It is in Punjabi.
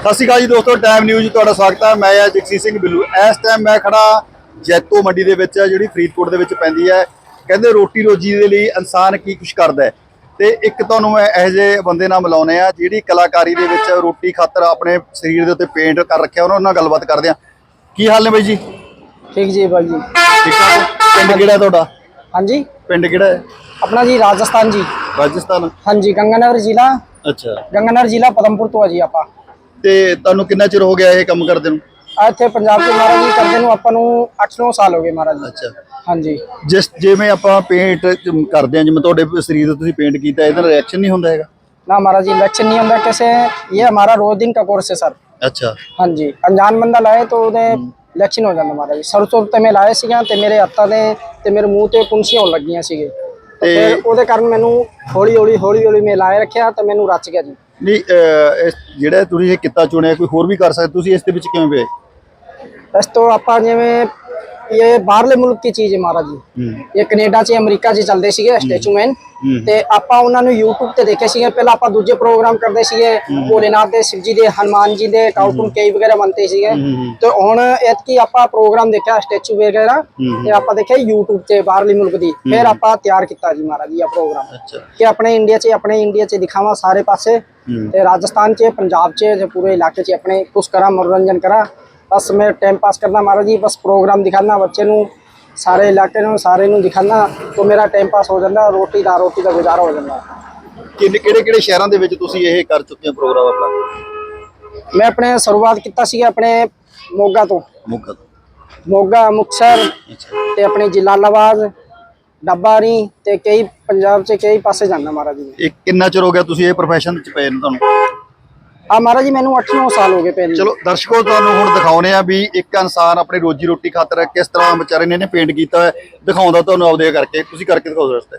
ਸਤਿ ਸ਼੍ਰੀ ਅਕਾਲ ਜੀ ਦੋਸਤੋ ਟਾਈਮ ਨਿਊਜ਼ ਤੁਹਾਡਾ ਸਵਾਗਤ ਹੈ। ਮੈਂ ਹਾਂ ਜਗਸੀਰ ਸਿੰਘ ਬਿੱਲੂ। ਇਸ ਟਾਈਮ ਮੈਂ ਖੜਾ ਜੈਤੋ ਮੰਡੀ ਦੇ ਵਿੱਚ ਜਿਹੜੀ ਫਰੀਦਕੋਟ ਦੇ ਵਿੱਚ ਪੈਂਦੀ ਹੈ। ਕਹਿੰਦੇ ਰੋਟੀ ਰੋਜੀ ਦੇ ਲਈ ਇਨਸਾਨ ਕੀ ਕੁਛ ਕਰਦਾ ਹੈ? ਤੇ ਇੱਕ ਤੁਹਾਨੂੰ ਮੈਂ ਇਹੋ ਜਿਹੇ ਬੰਦੇ ਨਾਲ ਮਿਲਾਉਨੇ ਆ ਜਿਹੜੀ ਕਲਾਕਾਰੀ ਦੇ ਵਿੱਚ ਰੋਟੀ ਖਾਤਰ ਆਪਣੇ ਸਰੀਰ ਦੇ ਉੱਤੇ ਪੇਂਟ ਕਰ ਰੱਖਿਆ ਉਹਨਾਂ ਨਾਲ ਗੱਲਬਾਤ ਕਰਦੇ ਆ ਕੀ ਹਾਲ ਨੇ ਬਾਈ ਜੀ? ਠੀਕ ਜੀ ਬਾਈ ਜੀ। ਠੀਕ ਆ ਪਿੰਡ ਕਿਹੜਾ ਤੁਹਾਡਾ? ਹਾਂਜੀ। ਪਿੰਡ ਕਿਹੜਾ ਹੈ? ਆਪਣਾ ਜੀ ਰਾਜਸਥਾਨ ਜੀ। ਰਾਜਸਥਾਨ। ਹਾਂਜੀ ਗੰਗਾਨਗਰ ਜ਼ਿਲ੍ਹਾ। ਅੱਛਾ। ਗੰਗਾਨਗਰ ਜ਼ਿਲ੍ਹਾ ਪਦਮਪੁਰ ਤੋਂ ਆ ਜੀ ਆਪਾਂ। ਤੇ ਤੁਹਾਨੂੰ ਕਿੰਨਾ ਚਿਰ ਹੋ ਗਿਆ ਇਹ ਕੰਮ ਕਰਦੇ ਨੂੰ आए थे पंजाब के महाराज जी करते ਨੂੰ ਆਪਾਂ ਨੂੰ 8-9 ਸਾਲ ਹੋ ਗਏ ਮਹਾਰਾਜ ਜੀ ਅੱਛਾ हाँ जी ਜਿਸ ਜਿਵੇਂ ਆਪਾਂ ਪੇਂਟ ਕਰਦੇ ਆ ਜਿਵੇਂ ਤੁਹਾਡੇ ਸਰੀਰ ਤੇ ਤੁਸੀਂ ਪੇਂਟ ਕੀਤਾ ਇਹਦਾ ਰਿਐਕਸ਼ਨ ਨਹੀਂ ਹੁੰਦਾ ਹੈਗਾ ना महाराज जी इलेक्शन नहीं ਹੁੰਦਾ कैसे ये हमारा रोज दिन का कोर्स है सर ਅੱਛਾ हाँ जी अनजान ਬੰਦਾ ਲਾਏ तो ਉਹਦੇ ਇਲੈਕਸ਼ਨ ਹੋ ਜਾਂਦਾ ਮਹਾਰਾਜ ਜੀ ਸਰਸੋਂ ਤੇ ਮੈਂ ਲਾਏ ਸੀਗਾ ਤੇ ਮੇਰੇ ਹੱਥਾਂ ਦੇ ਤੇ ਮੇਰੇ ਮੂੰਹ ਤੇ ਪੁੰਸੀਆਂ ਹੋਣ ਲੱਗੀਆਂ ਸੀਗੇ ਤੇ ਫਿਰ ਉਹਦੇ ਕਾਰਨ ਮੈਨੂੰ ਹੌਲੀ ਹੌਲੀ ਹੌਲੀ ਹੌਲੀ ਮੈਂ ਲਾਏ ਰੱਖਿਆ ਤੇ ਮੈਨੂੰ ਰਚ ਗਿਆ ਜੀ। ਨਹੀਂ ਅਹ, ਇਸ ਜਿਹੜਾ ਤੁਸੀਂ ਇਹ ਕਿੱਤਾ ਚੁਣਿਆ ਕੋਈ ਹੋਰ ਵੀ ਕਰ ਸਕਦਾ ਤੁਸੀਂ ਇਸ ਦੇ ਵਿੱਚ ਕਿਵੇਂ ਪਏ ਇਸ ਤੋਂ ਆਪਾਂ ਜਿਵੇਂ ਇਹ ਬਾਹਰਲੇ ਮੁਲਕ ਦੀ ਚੀਜ਼ ਹੈ ਮਹਾਰਾਜ ਜੀ। ਇਹ ਕੈਨੇਡਾ 'ਚ ਅਮਰੀਕਾ 'ਚ ਚੱਲਦੇ ਸੀਗੇ ਸਟੈਚੂ ਮੈਨ। ਤੇ ਆਪਾਂ ਉਹਨਾਂ ਨੂੰ YouTube ਤੇ ਦੇਖੇ ਸੀਗੇ। ਪਹਿਲਾਂ ਆਪਾਂ ਦੂਜੇ ਪ੍ਰੋਗਰਾਮ ਕਰਦੇ ਸੀਗੇ। ਭੋਲੇਨਾਥ ਦੇ ਸ਼ਿਵ ਜੀ ਦੇ ਹਨੂਮਾਨ ਜੀ ਦੇ ਕਾਰਟੂਨ ਕਈ ਵਗੈਰਾ ਬਣਦੇ ਸੀਗੇ। ਤੇ ਹੁਣ ਇਤਕੀ ਆਪਾਂ ਪ੍ਰੋਗਰਾਮ ਦੇਖਿਆ ਸਟੈਚੂ ਵਗੈਰਾ। ਤੇ ਆਪਾਂ ਦੇਖਿਆ YouTube ਤੇ ਬਾਹਰਲੇ ਮੁਲਕ ਦੀ। ਫਿਰ ਆਪਾਂ ਤਿਆਰ ਕੀਤਾ ਜੀ ਮਹਾਰਾਜ ਜੀ ਆ ਪ੍ਰੋਗਰਾਮ। ਕਿ ਆਪਣੇ ਇੰਡੀਆ 'ਚ ਆਪਣੇ ਇੰਡੀਆ 'ਚ ਦਿਖਾਵਾਂ ਸਾਰੇ ਪਾਸੇ। ਤੇ ਰਾਜਸਥਾਨ 'ਚ ਪੰਜਾਬ 'ਚ ਪੂਰੇ ਇਲਾਕੇ 'ਚ ਆਪਣੇ ਕੁਛ ਕਰਾਂ ਮਨੋਰੰਜਨ ਕਰਾਂ। ਬਸ ਮੈਂ ਟਾਈਮ ਪਾਸ ਕਰਨਾ ਮਹਾਰਾਜ ਜੀ ਬਸ ਪ੍ਰੋਗਰਾਮ ਦਿਖਾਣਾ ਬੱਚੇ ਨੂੰ ਸਾਰੇ ਇਲਾਕੇ ਨੂੰ ਸਾਰੇ ਨੂੰ ਦਿਖਾਣਾ ਤਾਂ ਮੇਰਾ ਟਾਈਮ ਪਾਸ ਹੋ ਜਾਂਦਾ ਰੋਟੀ ਦਾ ਰੋਟੀ ਦਾ ਗੁਜ਼ਾਰਾ ਹੋ ਜਾਂਦਾ। ਕਿੰਨੇ ਕਿਹੜੇ ਕਿਹੜੇ ਸ਼ਹਿਰਾਂ ਦੇ ਵਿੱਚ ਤੁਸੀਂ ਇਹ ਕਰ ਚੁੱਕੇ ਹੋ ਪ੍ਰੋਗਰਾਮ ਆਪਣਾ? ਮੈਂ ਆਪਣੇ ਸ਼ੁਰੂਆਤ ਕੀਤਾ ਸੀ ਆਪਣੇ ਮੋਗਾ ਤੋਂ। ਮੋਗਾ ਮੁਕਤਸਰ ਅੱਛਾ। ਤੇ ਆਪਣੇ ਜਲਾਲਾਬਾਦ ਡੱਬਾਰੀ ਤੇ ਕਈ ਪੰਜਾਬ 'ਚ ਕਈ ਪਾਸੇ ਜਾਂਦਾ ਮਹਾਰਾਜ ਜੀ। ਇਹ ਕਿੰਨਾ ਚਿਰ ਹੋ ਗਿਆ ਤੁਸੀਂ ਇਹ ਪ੍ਰੋਫੈਸ਼ਨ 'ਚ ਪਏ ਨੂੰ ਤੁਹਾਨੂੰ? ਆ ਮਹਾਰਾਜ ਜੀ, ਮੈਨੂੰ 8-9 ਸਾਲ ਹੋ ਗਏ ਪਹਿਲੇ। ਚਲੋ, ਦਰਸ਼ਕੋ, ਤੁਹਾਨੂੰ ਹੁਣ ਦਿਖਾਉਨੇ ਆ ਵੀ ਇੱਕ ਇਨਸਾਨ ਆਪਣੀ ਰੋਜੀ ਰੋਟੀ ਖਾਤਰ ਕਿਸ ਤਰ੍ਹਾਂ ਵਿਚਾਰੇ ਨੇ ਇਹਨੇ ਪੇਂਟ ਕੀਤਾ ਹੈ ਦਿਖਾਉਂਦਾ ਤੁਹਾਨੂੰ ਆਪਦੇ ਕਰਕੇ। ਤੁਸੀਂ ਕਰਕੇ ਦਿਖਾਓ ਜ਼ਰਾ ਰਸਤੇ